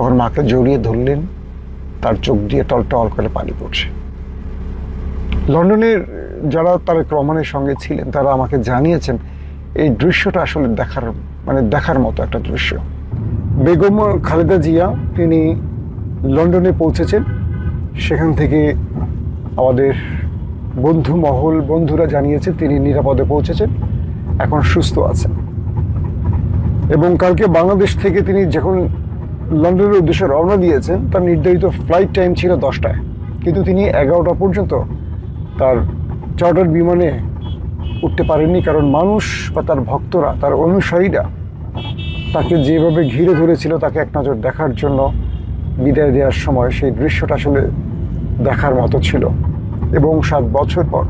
তখন মাকে জড়িয়ে ধরলেন, তার চোখ দিয়ে টলটল করে পানি পড়ছে। লন্ডনের যারা তারেক রহমানের সঙ্গে ছিলেন, তারা আমাকে জানিয়েছেন, এই দৃশ্যটা আসলে দেখার মানে দেখার মতো একটা দৃশ্য। বেগম খালেদা জিয়া, তিনি লন্ডনে পৌঁছেছেন। সেখান থেকে আমাদের বন্ধু মহল বন্ধুরা জানিয়েছেন তিনি নিরাপদে পৌঁছেছেন, এখন সুস্থ আছেন। এবং কালকে বাংলাদেশ থেকে তিনি যখন লন্ডনের উদ্দেশ্যে রওনা দিয়েছেন, তার নির্ধারিত ফ্লাইট টাইম ছিল দশটায়। কিন্তু তিনি এগারোটা পর্যন্ত তার চার্টার বিমানে উঠতে পারেননি কারণ মানুষ বা তার ভক্তরা, তার অনুসারীরা তাকে যেভাবে ঘিরে ধরেছিল, তাকে এক নজর দেখার জন্য বিদায় দেওয়ার সময় সেই দৃশ্যটা আসলে দেখার মতো ছিল। এবং সাত বছর পর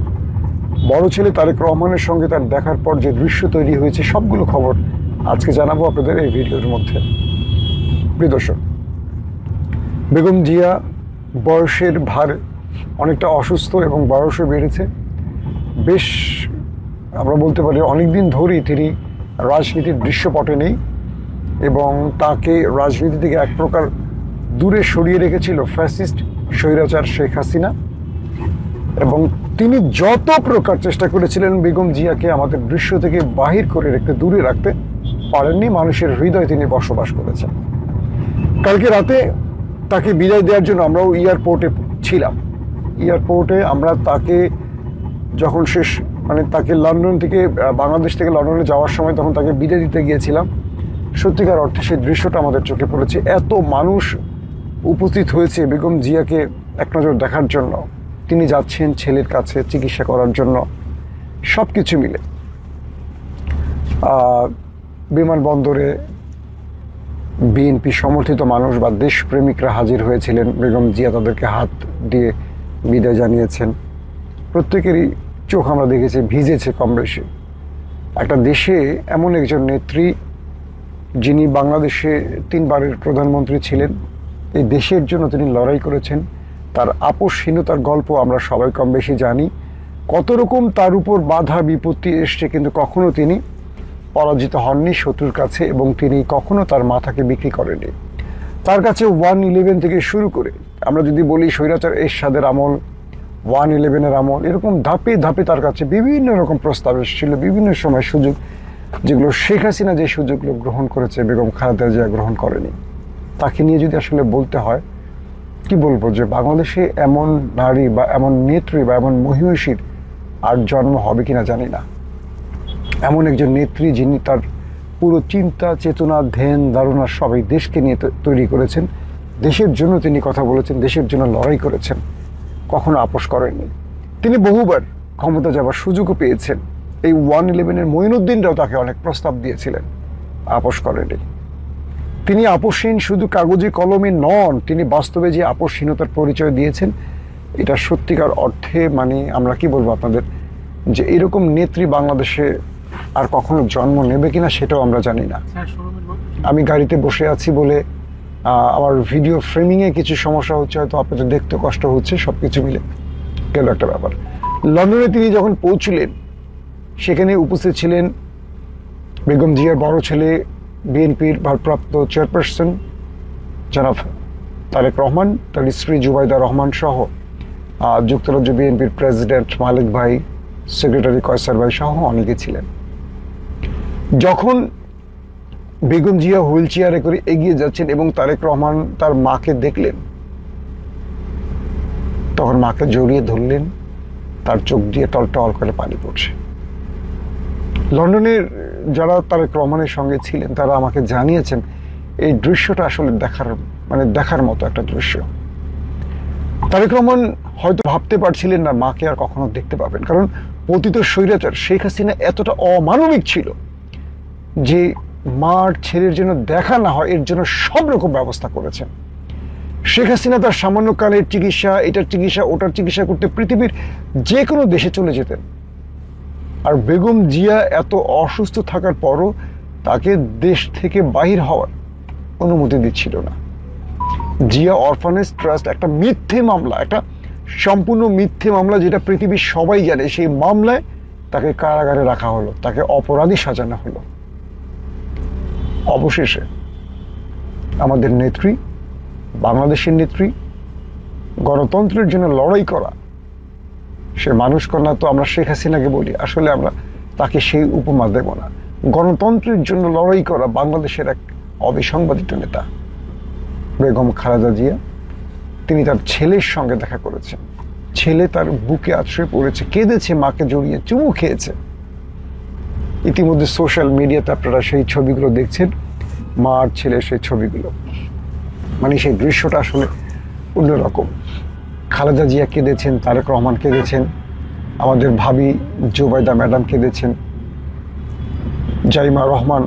বড় ছেলে তারেক রহমানের সঙ্গে তার দেখার পর যে দৃশ্য তৈরি হয়েছে, সবগুলো খবর আজকে জানাব আপনাদের এই ভিডিওর মধ্যে। প্রিয় দর্শক, বেগম জিয়া বয়সের ভার অনেকটা অসুস্থ এবং বয়সও বেড়েছে। বেশ আমরা বলতে পারি অনেকদিন ধরেই তিনি রাজনীতির দৃশ্যপটে নেই এবং তাকে রাজনীতি থেকে এক প্রকার দূরে সরিয়ে রেখেছিল ফ্যাসিস্ট স্বৈরাচার শেখ হাসিনা। এবং তিনি যত প্রকার চেষ্টা করেছিলেন বেগম জিয়াকে আমাদের দৃশ্য থেকে বাহির করে রেখে দূরে রাখতে, পারেননি, মানুষের হৃদয় তিনি বসবাস করেছেন। কালকে রাতে তাকে বিদায় দেওয়ার জন্য আমরাও এয়ারপোর্টে ছিলাম। এয়ারপোর্টে আমরা তাকে যখন শেষ মানে তাকে লন্ডন থেকে বাংলাদেশ থেকে লন্ডনে যাওয়ার সময় তখন তাকে বিদায় দিতে গিয়েছিলাম। সত্যিকার অর্থে সেই দৃশ্যটা আমাদের চোখে পড়েছে। এত মানুষ উপস্থিত হয়েছে বেগম জিয়াকে এক নজর দেখার জন্য। তিনি যাচ্ছেন ছেলের কাছে চিকিৎসা করার জন্য। সব কিছু মিলে বিমানবন্দরে বিএনপি সমর্থিত মানুষ বা দেশপ্রেমিকরা হাজির হয়েছিলেন। বেগম জিয়া তাদেরকে হাত দিয়ে বিদায় জানিয়েছেন। প্রত্যেকেরই চোখ আমরা দেখেছি, ভিজেছে কম বেশি। একটা দেশে এমন একজন নেত্রী যিনি বাংলাদেশে তিনবারের প্রধানমন্ত্রী ছিলেন, এই দেশের জন্য তিনি লড়াই করেছেন। তার আপোষহীনতার গল্প আমরা সবাই কম বেশি জানি। কত রকম তার উপর বাধা বিপত্তি এসছে কিন্তু কখনো তিনি পরাজিত হননি শত্রুর কাছে এবং তিনি কখনো তার মাথাকে বিক্রি করেনি তার কাছে ওয়ান ইলেভেন থেকে শুরু করে, আমরা যদি বলি স্বৈরাচার এরশাদের আমল, ওয়ান ইলেভেনের আমল, এরকম ধাপে ধাপে তার কাছে বিভিন্ন রকম প্রস্তাব এসেছিল, বিভিন্ন সময় সুযোগ, যেগুলো শেখ হাসিনা যে সুযোগগুলো গ্রহণ করেছে, বেগম খালেদা জিয়া গ্রহণ করেনি। তাকে নিয়ে যদি আসলে বলতে হয়, কি বলব যে বাংলাদেশে এমন নারী বা এমন নেত্রী বা এমন মহিষীর আর জন্ম হবে কিনা জানি না। এমন একজন নেত্রী যিনি তার পুরো চিন্তা, চেতনা, ধ্যান, ধারণা সবাই দেশকে নিয়ে তৈরি করেছেন। দেশের জন্য তিনি কথা বলেছেন, দেশের জন্য লড়াই করেছেন। কখনো আপোষ করেননি। তিনি বহুবার ক্ষমতা যাবার সুযোগও পেয়েছেন। এই ওয়ান ইলেভেনের মঈনুদ্দিনরাও তাকে অনেক প্রস্তাব দিয়েছিলেন, আপোষ করেনি তিনি আপোষহীন শুধু কাগজে কলমে নন, তিনি বাস্তবে যে আপোষহীনতার পরিচয় দিয়েছেন, এটা সত্যিকার অর্থে মানে আমরা কি বলব আপনাদের? যে এরকম নেত্রী বাংলাদেশে আর কখনো জন্ম নেবে কিনা সেটাও আমরা জানি না। আমি গাড়িতে বসে আছি বলে আমার ভিডিও ফ্রেমিংয়ে কিছু সমস্যা হচ্ছে হয়তো আপনাদের দেখতে কষ্ট হচ্ছে সব কিছু মিলে। গেল একটা ব্যাপার। লন্ডনে তিনি যখন পৌঁছলেন সেখানে উপস্থিত ছিলেন বেগম জিয়ার বড় ছেলে বিএনপির ভারপ্রাপ্ত চেয়ারপারসন জনাব তারেক রহমান তার স্ত্রী জুবাইদা রহমান সহ যুক্তরাজ্য বিএনপির প্রেসিডেন্ট মালিক ভাই সেক্রেটারি কয়সার ভাই সহ অনেকে ছিলেন। যখন বেগম জিয়া হুইল চেয়ারে করে এগিয়ে যাচ্ছেন এবং তারেক রহমান তার মাকে দেখলেন, তখন মাকে জড়িয়ে ধরলেন, তার চোখ দিয়ে টলটল করে পানি পড়ছে। লন্ডনের যারা তারেক রহমানের সঙ্গে ছিলেন, তারা আমাকে জানিয়েছেন, এই দৃশ্যটা আসলে দেখার মানে দেখার মতো একটা দৃশ্য। তারেক রহমান হয়তো ভাবতে পারছিলেন না, মাকে আর কখনো দেখতে পাবেন। কারণ পতিত স্বৈরাচার শেখ হাসিনা এতটা অমানবিক ছিল যে মার ছেলের জন্য দেখা না হয়, এর জন্য সব রকম ব্যবস্থা করেছেন শেখ হাসিনা তার সামান্য কালের চিকিৎসা, এটার চিকিৎসা, ওটার চিকিৎসা করতে পৃথিবীর যে কোনো দেশে চলে যেতেন। আর বেগম জিয়া এত অসুস্থ থাকার পরও তাকে দেশ থেকে বাহির হওয়ার অনুমতি দিচ্ছিল না। জিয়া অরফানেজ ট্রাস্ট একটা মিথ্যে মামলা, একটা সম্পূর্ণ মিথ্যে মামলা যেটা পৃথিবীর সবাই জানে। সেই মামলায় তাকে কারাগারে রাখা হলো, তাকে অপরাধী সাজানো হলো। অবশেষে আমাদের নেত্রী, বাংলাদেশের নেত্রী, গণতন্ত্রের জন্য লড়াই করা। সে মানুষ কন্যা তো আমরা শেখ হাসিনাকে বলি, আসলে আমরা তাকে সেই উপমা দেব না। গণতন্ত্রের জন্য লড়াই করা বাংলাদেশের এক অবিসংবাদিত নেতা, বেগম খালেদা জিয়া। তিনি তার ছেলের সঙ্গে দেখা করেছেন। ছেলে তার বুকে আশ্রয় পড়েছে, কেঁদেছে, মাকে জড়িয়ে চুমু খেয়েছে। ইতিমধ্যে সোশ্যাল মিডিয়াতে আপনারা সেই ছবিগুলো দেখছেন মা আর ছেলে সেই ছবিগুলো। মানে সেই দৃশ্যটা আসলে অন্যরকম। খালেদা জিয়া কেঁদেছেন, তারেক রহমান কেঁদেছেন, আমাদের ভাবি জুবাইদা ম্যাডাম কেঁদেছেন, জাইমা রহমান,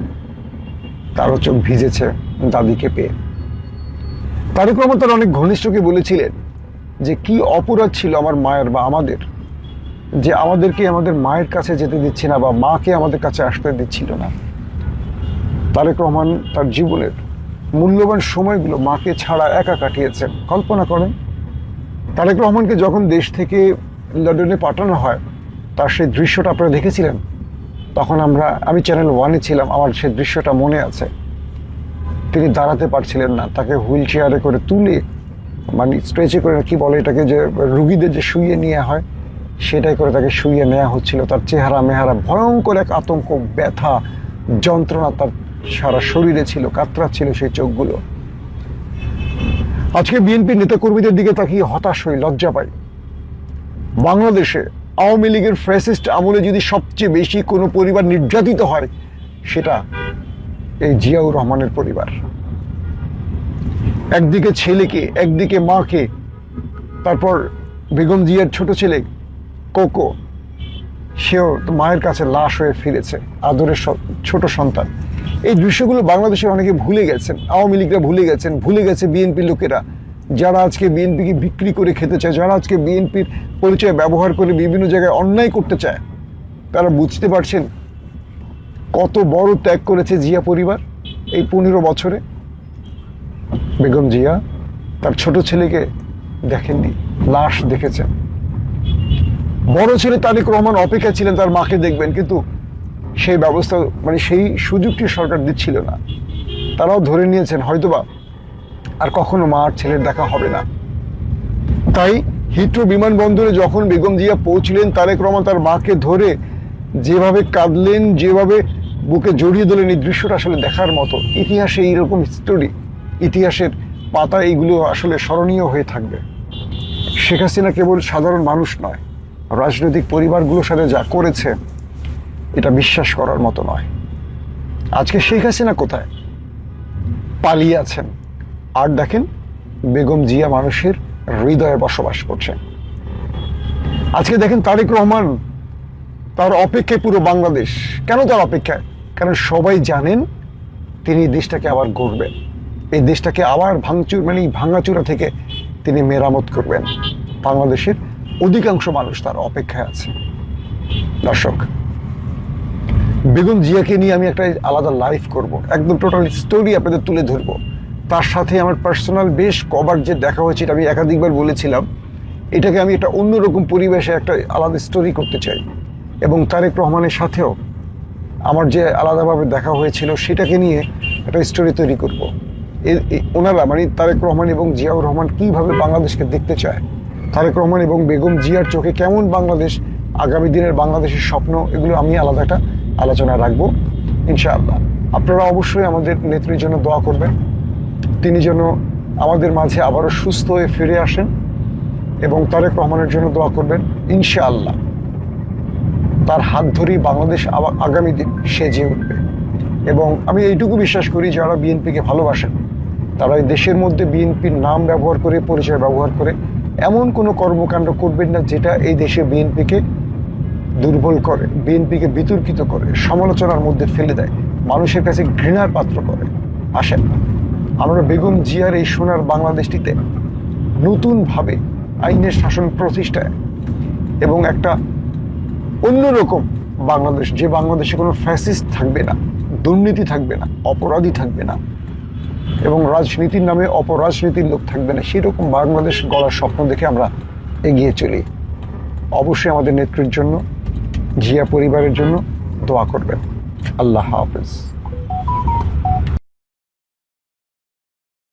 তারও চোখ ভিজেছে দাদিকে পেয়ে। তারেক রহমান তার অনেক ঘনিষ্ঠকে বলেছিলেন যে, কি অপরাধ ছিল আমার মায়ের বা আমাদের? যে আমাদেরকে আমাদের মায়ের কাছে যেতে দিচ্ছে না বা মাকে আমাদের কাছে আসতে দিচ্ছিল না। তারেক রহমান তার জীবনের মূল্যবান সময়গুলো মাকে ছাড়া একা কাটিয়েছেন। কল্পনা করেন, তারেক রহমানকে যখন দেশ থেকে লন্ডনে পাঠানো হয়, তার সেই দৃশ্যটা আপনারা দেখেছিলেন? তখন আমরা, আমি চ্যানেল ওয়ানে ছিলাম, আমার সেই দৃশ্যটা মনে আছে। তিনি দাঁড়াতে পারছিলেন না, তাকে হুইল চেয়ারে করে তুলে মানে স্ট্রেচে করে, কি বলে এটাকে যে রুগীদের যে শুইয়ে নিয়ে হয় সেটাই করে তাকে শুইয়ে নেওয়া হচ্ছিল। তার চেহারা মেহারা ভয়ঙ্কর এক আতঙ্ক, ব্যথা, যন্ত্রণা তার সারা শরীরে ছিল কাতরা ছিল সেই চোখগুলো। আজকে বিএনপি নেতাকর্মীদের দিকে তাকিয়ে হতাশ হই লজ্জা পাই বাংলাদেশে আওয়ামী লীগের ফ্যাসিস্ট আমলে যদি সবচেয়ে বেশি কোনো পরিবার নির্যাতিত হয়, সেটা এই জিয়াউর রহমানের পরিবার। একদিকে ছেলেকে, একদিকে মাকে, তারপর বেগম জিয়ার ছোট ছেলে কোকো। সেও মায়ের কাছে লাশ হয়ে ফিরেছে, আদরের ছোট সন্তান। এই দৃশ্যগুলো বাংলাদেশের অনেকে ভুলে গেছেন, আওয়ামী লীগরা ভুলে গেছেন, ভুলে গেছে বিএনপি লোকেরা। যারা আজকে বিএনপিকে বিক্রি করে খেতে চায়, যারা আজকে বিএনপির পরিচয় ব্যবহার করে বিভিন্ন জায়গায় অন্যায় করতে চায়, তারা বুঝতে পারছেন কত বড় ত্যাগ করেছে জিয়া পরিবার এই পনেরো বছরে। বেগম জিয়া তার ছোট ছেলেকে দেখেননি, লাশ দেখেছেন। বড় ছেলে তারেক রহমান অপেক্ষা ছিলেন, তার মাকে দেখবেন, কিন্তু সেই ব্যবস্থা মানে সেই সুযোগটি সরকার দিচ্ছিল না। তারাও ধরে নিয়েছেন, হয়তোবা আর কখনো মা আর ছেলের দেখা হবে না। তাই হিথ্রো বিমানবন্দরে যখন বেগম জিয়া পৌঁছলেন, তারেক রহমান তার মাকে ধরে যেভাবে কাঁদলেন, যেভাবে বুকে জড়িয়ে দিলেন এই দৃশ্যটা আসলে দেখার মতো। ইতিহাসে এইরকম স্টোরি ইতিহাসের পাতা এইগুলো আসলে স্মরণীয় হয়ে থাকবে। শেখ হাসিনা কেবল সাধারণ মানুষ নয় রাজনৈতিক পরিবারগুলোর সাথে যা করেছে, এটা বিশ্বাস করার মতো নয়। আজকে শেখ হাসিনা কোথায়? পালিয়ে আছেন। আর দেখেন, বেগম জিয়া মানুষের হৃদয়ে বসবাস করছেন। আজকে দেখেন, তারেক রহমান তার অপেক্ষায় পুরো বাংলাদেশ। কেন তার অপেক্ষায়? কারণ সবাই জানেন, তিনি দেশটাকে আবার গড়বেন। এই দেশটাকে আবার ভাঙচুর মানে ভাঙাচুরা থেকে তিনি মেরামত করবেন। বাংলাদেশের অধিকাংশ মানুষ তার অপেক্ষায় আছে। দর্শক বেগুন জিয়াকে নিয়ে আমি একটা আলাদা লাইফ করব। একদম টোটাল স্টোরি আপনাদের তুলে ধরবো। তার সাথে আমার পার্সোনাল বেশ কবার যে দেখা হয়েছে এটা আমি একাধিকবার বলেছিলাম। এটাকে আমি একটা অন্যরকম পরিবেশে একটা আলাদা স্টোরি করতে চাই। এবং তারেক রহমানের সাথেও আমার যে আলাদাভাবে দেখা হয়েছিল সেটাকে নিয়ে একটা স্টোরি তৈরি করব। ওনারা মানে তারেক রহমান এবং জিয়াউর রহমান কীভাবে বাংলাদেশকে দেখতে চায় তারেক রহমান এবং বেগম জিয়ার চোখে কেমন বাংলাদেশ আগামী দিনের বাংলাদেশের স্বপ্ন, এগুলো আমি আলাদা একটা আলোচনা রাখব, ইনশাআল্লাহ। আপনারা অবশ্যই আমাদের নেত্রীর জন্য দোয়া করবেন। তিনি যেন আমাদের মাঝে আবারও সুস্থ হয়ে ফিরে আসেন এবং তারেক রহমানের জন্য দোয়া করবেন, ইনশাআল্লাহ। তার হাত ধরেই বাংলাদেশ আগামী দিন সেজে উঠবে। এবং আমি এইটুকু বিশ্বাস করি, যারা বিএনপিকে ভালোবাসেন, তারা এই দেশের মধ্যে বিএনপির নাম ব্যবহার করে, পরিচয় ব্যবহার করে এমন কোনো কর্মকাণ্ড করবেন না যেটা এই দেশে বিএনপিকে দুর্বল করে, বিএনপিকে বিতর্কিত করে, সমালোচনার মধ্যে ফেলে দেয়, মানুষের কাছে ঘৃণার পাত্র করে। আসেন, আমরা বেগম জিয়ার এই সোনার বাংলাদেশটিতে নতুনভাবে আইনের শাসন প্রতিষ্ঠায় এবং একটা অন্যরকম বাংলাদেশ, যে বাংলাদেশে কোনো ফ্যাসিস্ট থাকবে না, দুর্নীতি থাকবে না, অপরাধী থাকবে না এবং রাজনীতির নামে অপরাজনীতির লোক থাকবে না। সেরকম বাংলাদেশ গড়ার স্বপ্ন দেখে আমরা এগিয়ে চলি। অবশ্যই আমাদের নেত্রীর জন্য, জিয়া পরিবারের জন্য দোয়া করবেন। আল্লাহ হাফেজ।